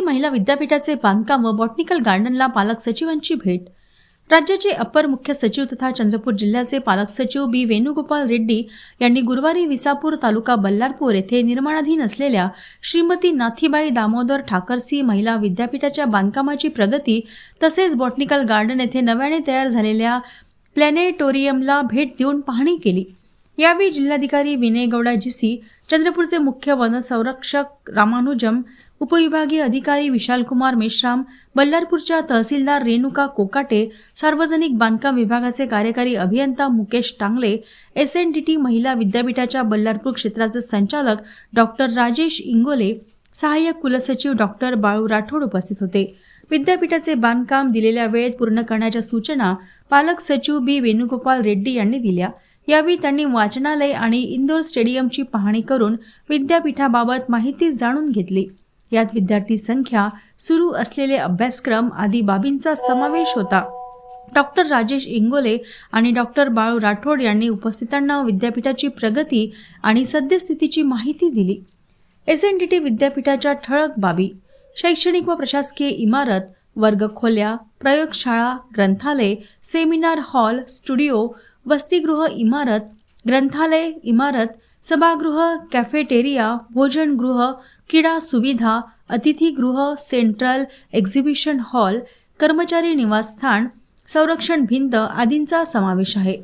महिला विद्यापीठाचे बांधकाम व बॉटनिकल गार्डनला पालक सचिवांची भेट. राज्याचे अपर मुख्य सचिव तथा चंद्रपूर जिल्ह्याचे पालक सचिव बी वेणुगोपाल रेड्डी यांनी गुरुवारी विसापूर तालुका बल्लारपूर येथे निर्माणाधीन असलेल्या श्रीमती नाथीबाई दामोदर ठाकरसी महिला विद्यापीठाच्या बांधकामाची प्रगती तसेच बॉटनिकल गार्डन येथे नव्याने तयार झालेल्या प्लॅनेटोरियमला भेट देऊन पाहणी केली. यावेळी जिल्हाधिकारी विनय गौडा जीसी चंद्रपूरचे मुख्य वनसंरक्षक रामानुजम उपविभागीय अधिकारी विशालकुमार मेश्राम बल्लारपूरच्या तहसीलदार रेणुका कोकाटे सार्वजनिक बांधकाम विभागाचे कार्यकारी अभियंता मुकेश टांगले एस एन डी टी महिला विद्यापीठाच्या बल्लारपूर क्षेत्राचे संचालक डॉक्टर राजेश इंगोले सहाय्यक कुलसचिव डॉक्टर बाळू राठोड उपस्थित होते. विद्यापीठाचे बांधकाम दिलेल्या वेळेत पूर्ण करण्याच्या सूचना पालक सचिव बी वेणुगोपाल रेड्डी यांनी दिल्या. यावेळी त्यांनी वाचनालय आणि इंदोर स्टेडियमची पाहणी करून विद्यापीठाबाबत माहिती जाणून घेतली. यात विद्यार्थी संख्या सुरू असलेले अभ्यासक्रम आदी बाबींचा समावेश होता. डॉक्टर राजेश इंगोले आणि डॉक्टर बाळू राठोड यांनी उपस्थितांना विद्यापीठाची प्रगती आणि सद्यस्थितीची माहिती दिली. एस एन डी टी विद्यापीठाच्या ठळक बाबी. शैक्षणिक व प्रशासकीय इमारत वर्गखोल्या प्रयोगशाळा ग्रंथालय सेमिनार हॉल स्टुडिओ वसतिगृह इमारत ग्रंथालय इमारत सभागृह कॅफेटेरिया भोजनगृह क्रीडा सुविधा अतिथीगृह सेंट्रल एक्झिबिशन हॉल कर्मचारी निवासस्थान संरक्षण भिंत आदींचा समावेश आहे.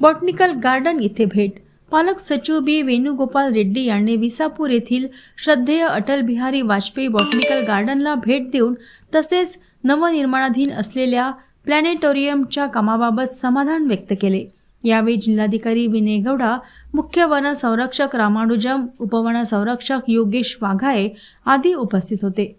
बॉटनिकल गार्डन येथे भेट. पालक सचिव बी. वेणुगोपाल रेड्डी यांनी विसापूर येथील श्रद्धेय अटल बिहारी वाजपेयी बॉटनिकल गार्डनला भेट देऊन तसेच नवनिर्माणाधीन असलेल्या प्लॅनेटोरियमच्या कामाबाबत समाधान व्यक्त केले. यावेळी जिल्हाधिकारी विनय गौडा मुख्य वन संरक्षक रामानुजम उपवन संरक्षक योगेश वाघाळे आदी उपस्थित होते.